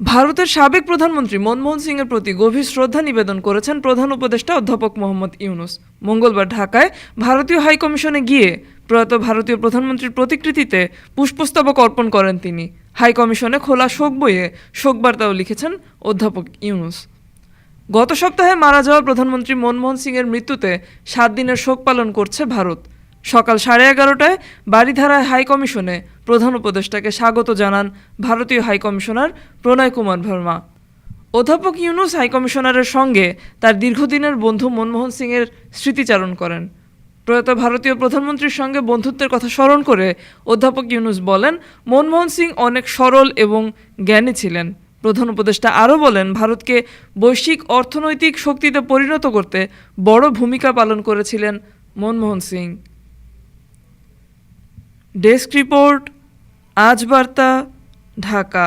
ভারতের সাবেক প্রধানমন্ত্রী মনমোহন সিংয়ের প্রতি গভীর শ্রদ্ধা নিবেদন করেছেন প্রধান উপদেষ্টা অধ্যাপক মোহাম্মদ ইউনুস। মঙ্গলবার ঢাকায় ভারতীয় হাইকমিশনে গিয়ে প্রয়াত ভারতীয় প্রধানমন্ত্রীর প্রতিকৃতিতে পুষ্পস্তবক অর্পণ করেন তিনি। হাইকমিশনে খোলা শোক বইয়ে শোকবার্তাও লিখেছেন অধ্যাপক ইউনুস। গত সপ্তাহে মারা যাওয়া প্রধানমন্ত্রী মনমোহন সিংয়ের মৃত্যুতে সাত দিনের শোক পালন করছে ভারত। সকাল সাড়ে এগারোটায় বাড়িধারায় হাই কমিশনে প্রধান উপদেষ্টাকে স্বাগত জানান ভারতীয় হাইকমিশনার প্রণয় কুমার ভার্মা। অধ্যাপক ইউনুস হাইকমিশনারের সঙ্গে তার দীর্ঘদিনের বন্ধু মনমোহন সিংয়ের স্মৃতিচারণ করেন। প্রয়াত ভারতীয় প্রধানমন্ত্রীর সঙ্গে বন্ধুত্বের কথা স্মরণ করে অধ্যাপক ইউনুস বলেন, মনমোহন সিং অনেক সরল এবং জ্ঞানী ছিলেন। প্রধান উপদেষ্টা আরও বলেন, ভারতকে বৈশ্বিক অর্থনৈতিক শক্তিতে পরিণত করতে বড় ভূমিকা পালন করেছিলেন মনমোহন সিং। ডেস্ক রিপোর্ট আজ বার্তা ঢাকা।